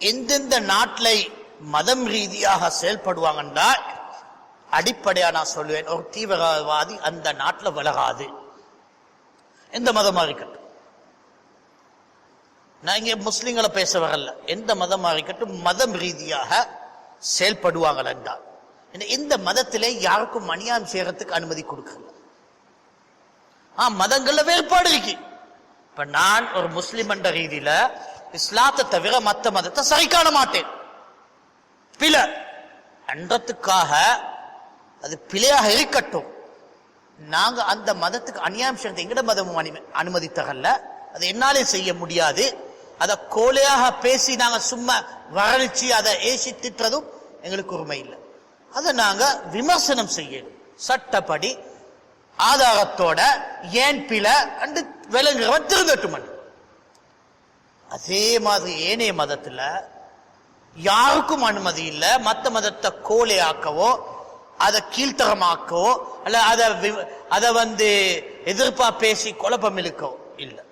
எந்தெந்த நாட்டில் மதம் ரீதியாக செயல்படுவாங்கன்னா அடிப்படையா நான் சொல்லுவேன் ஒரு தீவிரவாதி அந்த நாட்டில் வளராது. எந்த மதமா இருக்கட்டும். நான் இங்கே முஸ்லீம்களை பேச வரல எந்த மதமா இருக்கட்டும் மதம் ரீதியாக செயல்படுவாங்கள் என்றால் ஏன்னா இந்த மதத்திலே யாருக்கும் அநியாயம் செய்யறதுக்கு அனுமதி கொடுக்கல ஆ மதங்கள்ல வேறுபாடு இருக்கு. இப்ப நான் ஒரு முஸ்லிம் என்ற ரீதியில இஸ்லாத்தை தவிர மற்ற மதத்தை சரி காண மாட்டேன். பிழை. அன்றத்துக்காக அது பிழையாக இருக்கட்டும். நாங்க அந்த மதத்துக்கு அநியாயம் எங்கட மதமும் அனுமதி அனுமதி அது என்னாலே செய்ய முடியாது. அதை கோலையாக பேசி நாங்க சும்மா வரணிச்சு அதை ஏசி திட்டுறதும் எங்களுக்கு உரிமை இல்லை. அதை நாங்க விமர்சனம் செய்யணும். சட்டப்படி ஆதாரத்தோட ஏன் பிழை? அண்டு விளங்குறவன் திருந்தட்டும் அதே மாதிரி ஏனைய மதத்தில் யாருக்கும் அனுமதி இல்லை. மற்ற மதத்தை கோலையாக்கவோ அதை கீழ்த்தரமாக்கவோ அல்ல அதை அதை வந்து எதிர்ப்பா பேசி குழப்பம் இழுக்கவோ இல்லை.